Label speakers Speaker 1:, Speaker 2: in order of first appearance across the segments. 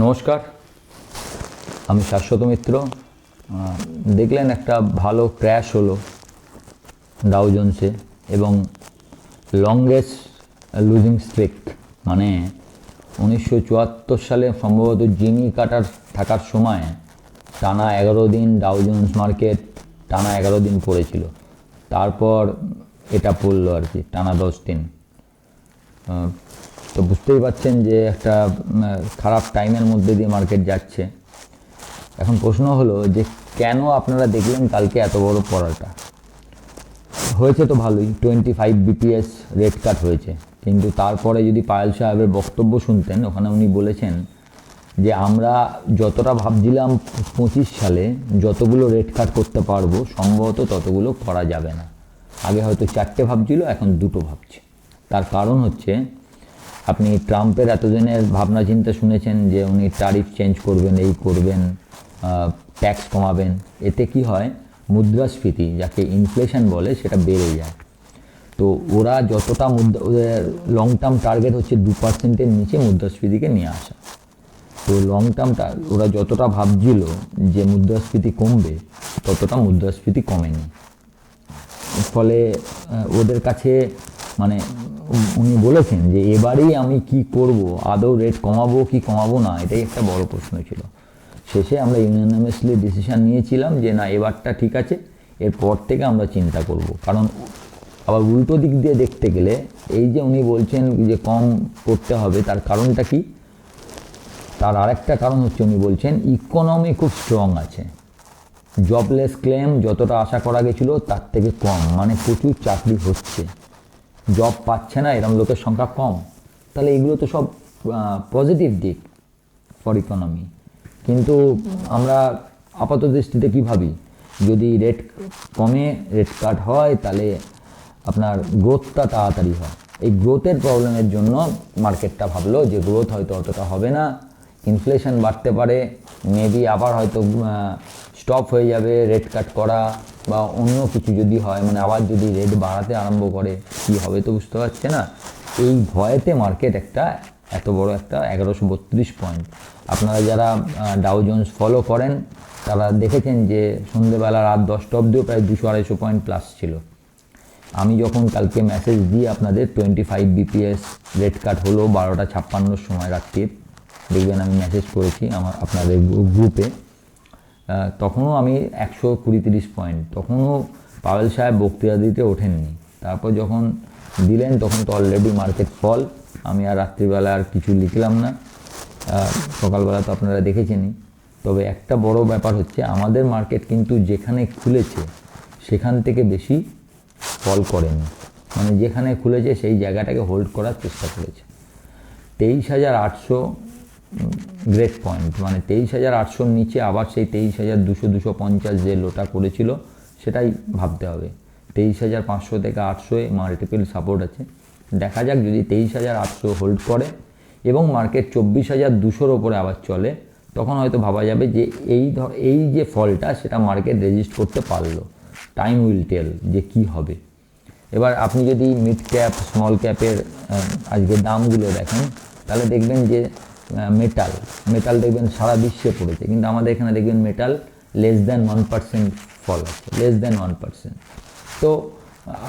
Speaker 1: নমস্কার, আমি শাশ্বত মিত্র। দেখলেন একটা ভালো ক্র্যাশ হলো ডাউ জোন্সে এবং লংগেস্ট লুজিং স্ট্রিক মানে উনিশশো চুয়াত্তর সালে সম্ভবত জিমি কাটার থাকার সময় টানা এগারো দিন ডাউ জোন্স মার্কেট টানা এগারো দিন পড়েছিল। তারপর এটা পড়ল আর কি, টানা দশ দিন। তো বুঝতেই পারছেন যে একটা খারাপ টাইমের মধ্যে দিয়ে মার্কেট যাচ্ছে। এখন প্রশ্ন হলো যে কেন আপনারা দেখলেন কালকে এত বড় পড়াটা? হয়েছে তো ভালোই twenty five BPS rate cut হয়েছে। কিন্তু তারপরে যদি পায়েল সাহেবের বক্তব্য শুনতেন, ওখানে উনি বলেছেন যে আমরা যতটা ভাবছিলাম পঁচিশ সালে যতগুলো রেট কাট করতে পারব, সম্ভবত ততগুলো করা যাবে না। আগে হয়তো চারটে ভাবছিল, এখন দুটো ভাবছে। তার কারণ হচ্ছে আপনি ট্রাম্পের এতদিনের ভাবনা চিন্তা শুনেছেন যে উনি ট্যারিফ চেঞ্জ করবেন, এই করবেন ট্যাক্স কমাবেন, এতে কি হয়? মুদ্রাস্ফীতি, যাকে ইনফ্লেশন বলে, সেটা বেড়ে যায়। তো ওরা যতটা মুদ্রা লং টার্ম টার্গেট হচ্ছে দু পার্সেন্টের নিচে মুদ্রাস্ফীতিকে নিয়ে আসা। তো লং টার্মটা ওরা যতটা ভাবছিল যে মুদ্রাস্ফীতি কমবে, ততটা মুদ্রাস্ফীতি কমেনি। ফলে ওদের কাছে মানে উনি বলেছেন যে এবারেই আমি কি করব? আদৌ রেট কমাবো কি কমাবো না? এটাই একটা বড় প্রশ্ন ছিল। শেষে আমরা ইউনানিমাসলি ডিসিশান নিয়েছিলাম যে না, এবারটা ঠিক আছে, এরপর থেকে আমরা চিন্তা করব। কারণ আবার উল্টো দিক দিয়ে দেখতে গেলে, এই যে উনি বলছেন যে কম করতে হবে, তার কারণটা কি? তার আরেকটা কারণ হচ্ছে উনি বলছেন ইকোনমি খুব স্ট্রং আছে। জবলেস ক্লেম যতটা আশা করা গেছিল, তার থেকে কম। মানে প্রচুর চাকরি হচ্ছে। জব পাচ্ছে না, এরম লোকের সংখ্যা কম, তাহলে এগুলো তো সব পজিটিভ দিক ফর ইকোনমি কিন্তু আমরা আপাত দৃষ্টিতে কী ভাবি? যদি রেট কমে রেট কাট হয়, তাহলে আপনার গ্রোথটা তাড়াতাড়ি হয়। এই গ্রোথের প্রবলেমের জন্য মার্কেটটা ভাবলো যে গ্রোথ হয়তো অতটা হবে না ইনফ্লেশন বাড়তে পারে মেবি আবার হয়তো স্টপ হয়ে যাবে রেট কাট করা বা অন্য কিছু যদি হয় মানে আবার যদি রেট বাড়াতে আরম্ভ করে, কি হবে তো বুঝতে পারছে না? এই ভয়েতে মার্কেট একটা এত বড় একটা এগারোশো বত্রিশ পয়েন্ট আপনারা যারা ডাউ জোন্স ফলো করেন, তারা দেখেছেন যে সন্ধেবেলা রাত দশটা অবধিও প্রায় দুশো আড়াইশো পয়েন্ট প্লাস ছিল। আমি যখন কালকে মেসেজ দিই আপনাদের twenty five BPS rate cut হলো, বারোটা ছাপ্পান্নর সময় রাত্রির। দেখবেন আমি মেসেজ করেছি আমার, আপনাদের গ্রুপে তখনও আমি একশো কুড়ি তিরিশ পয়েন্ট তখনও পাওয়েল সাহেব বক্তৃতা দিতে ওঠেননি। তারপর যখন দিলেন, তখন তো অলরেডি মার্কেট ফল আমি আর রাত্রিবেলা আর কিছু লিখলাম না। সকালবেলা তো আপনারা দেখেছেনই। তবে একটা বড় ব্যাপার হচ্ছে, আমাদের মার্কেট কিন্তু যেখানে খুলেছে, সেখান থেকে বেশি ফল করেনি। মানে যেখানে খুলেছে, সেই জায়গাটাকে হোল্ড করার চেষ্টা করেছে। তেইশ হাজার আটশো গ্রেট পয়েন্ট। মানে তেইশ হাজার আটশোর নিচে আবার সেই তেইশ হাজার দুশো দুশো পঞ্চাশ যে লোটা করেছিল, সেটাই ভাবতে হবে। তেইশ হাজার পাঁচশো থেকে আটশোয় মাল্টিপল সাপোর্ট আছে। দেখা যাক যদি তেইশ হাজার আটশো হোল্ড করে এবং মার্কেট চব্বিশ হাজার দুশোর ওপরে আবার চলে, তখন হয়তো ভাবা যাবে যে এই ধর, এই যে ফলটা, সেটা মার্কেট রেজিস্ট করতে পারল। টাইম উইল টেল যে কি হবে। এবার আপনি যদি মিড ক্যাপ স্মল ক্যাপের আজকে দামগুলো দেখেন, তাহলে দেখবেন যে মেটাল মেটাল দেখবেন সারা বিশ্বে পড়েছে, কিন্তু আমাদের এখানে দেখবেন metal less than one percent fall আছে লেস দ্যান ওয়ান পার্সেন্ট তো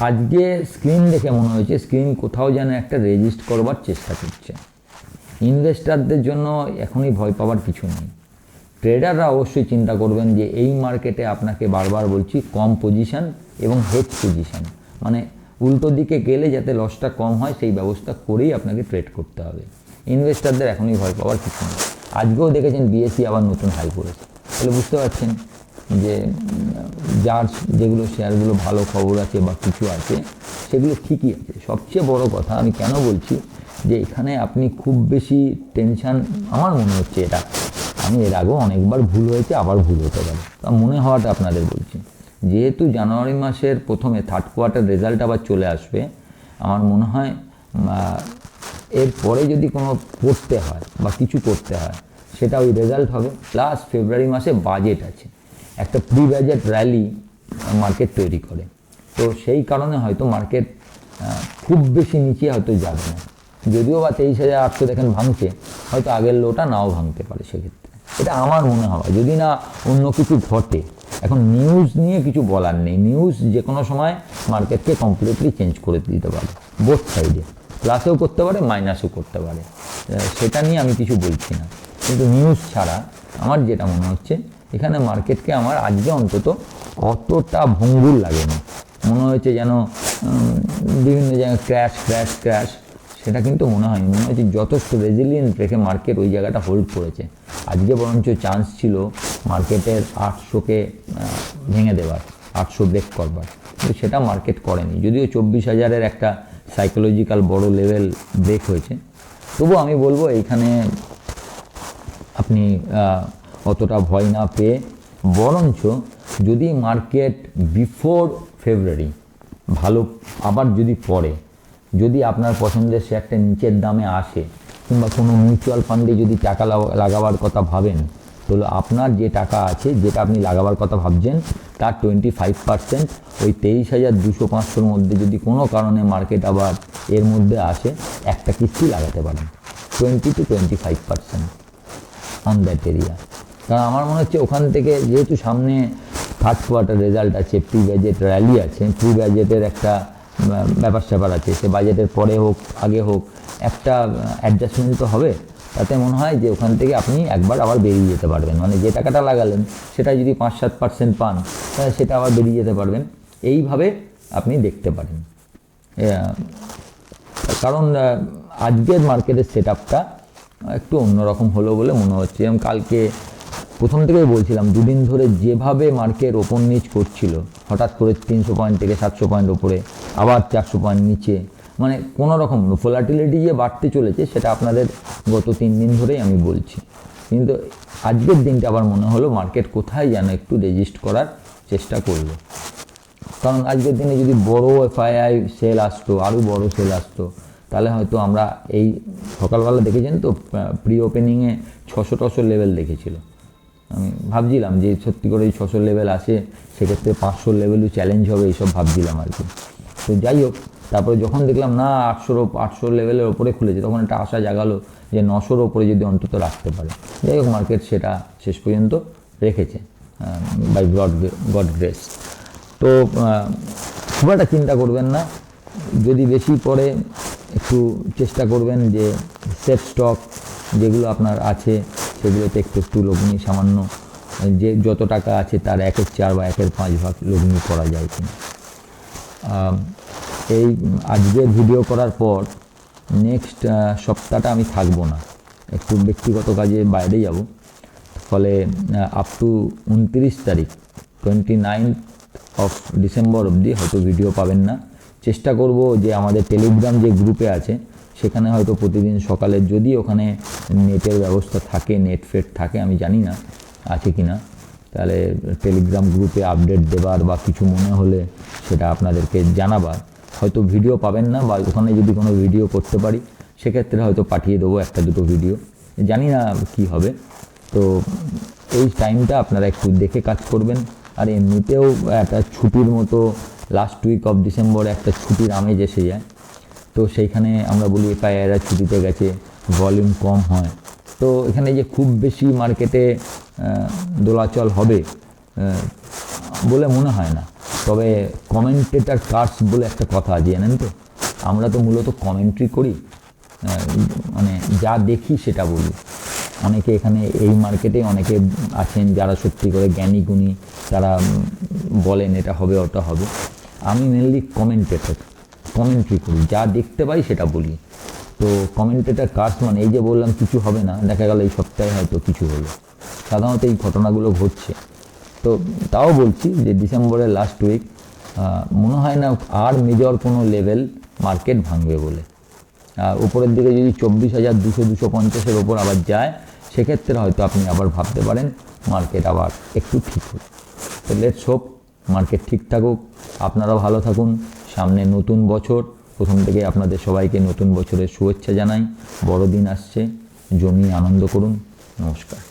Speaker 1: আজকে স্ক্রিন দেখে মনে হয়েছে স্ক্রিন কোথাও যেন একটা রেজিস্ট করবার চেষ্টা করছে। ইনভেস্টারদের জন্য এখনই ভয় পাওয়ার কিছু নেই। ট্রেডাররা অবশ্যই চিন্তা করবেন যে এই মার্কেটে আপনাকে বারবার বলছি, কম পজিশন এবং হেড পজিশন মানে উল্টো দিকে গেলে যাতে লসটা কম হয়, সেই ব্যবস্থা করেই আপনাকে ট্রেড করতে হবে। ইনভেস্টারদের এখনই ভয় পাওয়ার কিছু নেই। আজকেও দেখেছেন বিএসসি আবার নতুন হাই করেছে। তাহলে বুঝতে পারছেন যে যার যেগুলো শেয়ারগুলো ভালো খবর আছে বা কিছু আছে, সেগুলো ঠিকই আছে। সবচেয়ে বড় কথা আমি কেন বলছি যে, এখানে আপনি খুব বেশি টেনশান আমার মনে হচ্ছে এটা, আমি এর আগেও অনেকবার ভুল হয়েছে, আবার ভুল হতে পারে। তা মনে হওয়াটা আপনাদের বলছি। যেহেতু জানুয়ারি মাসের প্রথমে থার্ড কোয়ার্টার রেজাল্ট আবার চলে আসবে, আমার মনে হয় এরপরে যদি কোনো করতে হয় বা কিছু করতে হয়, সেটা ওই রেজাল্ট হবে। প্লাস ফেব্রুয়ারি মাসে বাজেট আছে। একটা প্রি বাজেট র্যালি মার্কেট তৈরি করে। তো সেই কারণে হয়তো মার্কেট খুব বেশি নিচে হয়তো যাবে না। যদিও বা তেইশ হাজার আটশো দেখেন ভাঙছে, হয়তো আগের লোটা নাও ভাঙতে পারে সেক্ষেত্রে। এটা আমার মনে হয়। যদি না অন্য কিছু ঘটে, এখন নিউজ নিয়ে কিছু বলার নেই। নিউজ যে কোনো সময় মার্কেটকে কমপ্লিটলি চেঞ্জ করে দিতে পারে বোথ সাইডে প্লাসেও করতে পারে মাইনাসও করতে পারে। সেটা নিয়ে আমি কিছু বলছি না। কিন্তু নিউজ ছাড়া আমার যেটা মনে হচ্ছে, এখানে মার্কেটকে আমার আজকে অন্তত অতটা ভঙ্গুর লাগেনি। মনে হয়েছে যেন বিভিন্ন জায়গায় ক্র্যাশ ক্র্যাশ ক্র্যাশ সেটা কিন্তু মনে হয়নি। মনে হচ্ছে যথেষ্ট রেজিলিয়েন্ট রেখে মার্কেট ওই জায়গাটা হোল্ড করেছে। আজকে বরঞ্চ চান্স ছিল মার্কেটের আটশোকে ভেঙে দেওয়ার, আটশো ব্রেক করবার। কিন্তু সেটা মার্কেট করেনি। যদিও চব্বিশ হাজারের একটা সাইকোলজিক্যাল বড় লেভেল ব্রেক হয়েছে। তবু আমি বলব, এইখানে আপনি অতটা ভয় না পেয়ে, বরঞ্চ যদি মার্কেট বিফোর ফেব্রুয়ারি ভালো, আবার যদি পড়ে, যদি আপনার পছন্দের শেয়ারটা নিচের দামে আসে, কিংবা কোনো মিউচুয়াল ফান্ডে যদি টাকা লাগা- লাগাবার কথা ভাবেন তাহলে আপনার যে টাকা আছে, যেটা আপনি লাগাবার কথা ভাবছেন, তার টোয়েন্টি ফাইভ পার্সেন্ট ওই তেইশ হাজার দুশো পাঁচশোর মধ্যে যদি কোনো কারণে মার্কেট আবার এর মধ্যে আসে, একটা কিস্তি লাগাতে পারেন। Twenty two twenty five percent on that area কারণ আমার মনে হচ্ছে ওখান থেকে যেহেতু সামনে থার্ড কোয়ার্টার রেজাল্ট আছে প্রি বাজেট র্যালি আছে প্রি বাজেটের একটা ব্যাপার স্যাপার আছে, সে বাজেটের পরে হোক, আগে হোক, একটা অ্যাডজাস্টমেন্ট তো হবে। তাতে মনে হয় যে ওখান থেকে আপনি একবার আবার বেরিয়ে যেতে পারবেন। মানে যে টাকাটা লাগালেন, সেটা যদি পাঁচ সাত পার্সেন্ট পান, তাহলে সেটা আবার বেরিয়ে যেতে পারবেন। এইভাবে আপনি দেখতে পারেন। কারণ আজকের মার্কেটের সেট আপটা একটু অন্যরকম হলো বলে মনে হচ্ছে। এবং কালকে প্রথম থেকেই বলছিলাম, দুদিন ধরে যেভাবে মার্কেট ওপর নিচ করছিল, হঠাৎ করে তিনশো পয়েন্ট থেকে সাতশো পয়েন্ট ওপরে, আবার চারশো পয়েন্ট নিচে মানে কোনো রকম ফোলাটিলিটি যে বাড়তে চলেছে, সেটা আপনাদের গত তিন দিন ধরেই আমি বলছি। কিন্তু আজকের দিনটা আবার মনে হলো মার্কেট কোথায় যেন একটু রেজিস্ট করার চেষ্টা করল। কারণ আজকের দিনে যদি বড় এফআইআই সেল আসতো আরও বড় সেল আসতো, তাহলে হয়তো আমরা এই সকালবেলা দেখেছেন তো প্রি ওপেনিংয়ে ছশো টশো লেভেল দেখেছিল। আমি ভাবছিলাম যে সত্যি করে এই ছশো লেভেল আসে, সেক্ষেত্রে পাঁচশো লেভেলও চ্যালেঞ্জ হবে, এইসব ভাবছিলাম আর কি। তো যাই হোক তারপরে যখন দেখলাম, না, আটশোর আটশো লেভেলের ওপরে খুলেছে, তখন একটা আশা জাগালো যে নশোর ওপরে যদি অন্তত রাখতে পারে। যাই হোক মার্কেট সেটা শেষ পর্যন্ত রেখেছে বাই গড গড গ্রেস তো খুব একটা চিন্তা করবেন না। যদি বেশি পরে একটু চেষ্টা করবেন যে সেফ স্টক যেগুলো আপনার আছে, সেগুলোতে একটু একটু লগ্নি সামান্য, যে যত টাকা আছে তার একের চার বা একের পাঁচ ভাগ লগ্নি করা যায় কিনা। এই আজকের ভিডিও করার পর নেক্সট সপ্তাহটা আমি থাকব না। একটু ব্যক্তিগত কাজে বাইরে যাব। ফলে আপ টু উনত্রিশ তারিখ টোয়েন্টি নাইনথ অফ ডিসেম্বর অবধি হয়তো ভিডিও পাবেন না। চেষ্টা করব যে আমাদের টেলিগ্রাম যে গ্রুপে আছে, সেখানে হয়তো প্রতিদিন সকালে যদি ওখানে নেটের ব্যবস্থা থাকে নেট ফেট থাকে, আমি জানি না, আছে কি না, তাহলে টেলিগ্রাম গ্রুপে আপডেট দেবার বা কিছু মনে হলে সেটা আপনাদেরকে জানাবার। হয়তো ভিডিও পাবেন না বা ওখানে যদি কোনো ভিডিও করতে পারি, সেক্ষেত্রে হয়তো পাঠিয়ে দেবো একটা দুটো ভিডিও জানি না কি হবে। তো এই টাইমটা আপনারা একটু দেখে কাজ করবেন। আর এমনিতেও একটা ছুটির মতো লাস্ট উইক অফ ডিসেম্বরে একটা ছুটির আমেজ এসে যায়। তো সেইখানে আমরা বলি এফআইআররা ছুটিতে গেছে ভলিউম কম হয়। তো এখানে যে খুব বেশি মার্কেটে দোলাচল হবে বলে মনে হয় না। তবে কমেন্টেটার কার্ডস বলে একটা কথা আছে জানেন তো? আমরা তো মূলত কমেন্ট্রি করি মানে যা দেখি সেটা বলি। অনেকে এখানে এই মার্কেটে অনেকে আছেন যারা সত্যি করে জ্ঞানী গুণী, তারা বলেন এটা হবে, ওটা হবে। আমি মেনলি কমেন্টেটার কমেন্ট্রি করি। যা দেখতে পাই সেটা বলি। তো কমেন্টেটার কাজ মানে এই যে বললাম, কিছু হবে না, দেখা গেল এই সপ্তাহে হয়তো কিছু হলো। সাধারণত এই ঘটনাগুলো ঘটছে। তো তাও বলছি যে ডিসেম্বরের লাস্ট উইক মনে হয় না আর মেজর কোনো লেভেল মার্কেট ভাঙবে বলে। উপরের দিকে যদি চব্বিশ হাজার দুশো দুশো পঞ্চাশের ওপর আবার যায়, সেক্ষেত্রে হয়তো আপনি আবার ভাবতে পারেন মার্কেট আবার একটু ঠিক হবে তো লেটস হোপ মার্কেট ঠিক থাকুক। আপনারাও ভালো থাকুন। সামনে নতুন বছর। প্রথম থেকে আপনাদের সবাইকে নতুন বছরের শুভেচ্ছা জানাই। বড়দিন আসছে। জমিয়ে আনন্দ করুন। নমস্কার।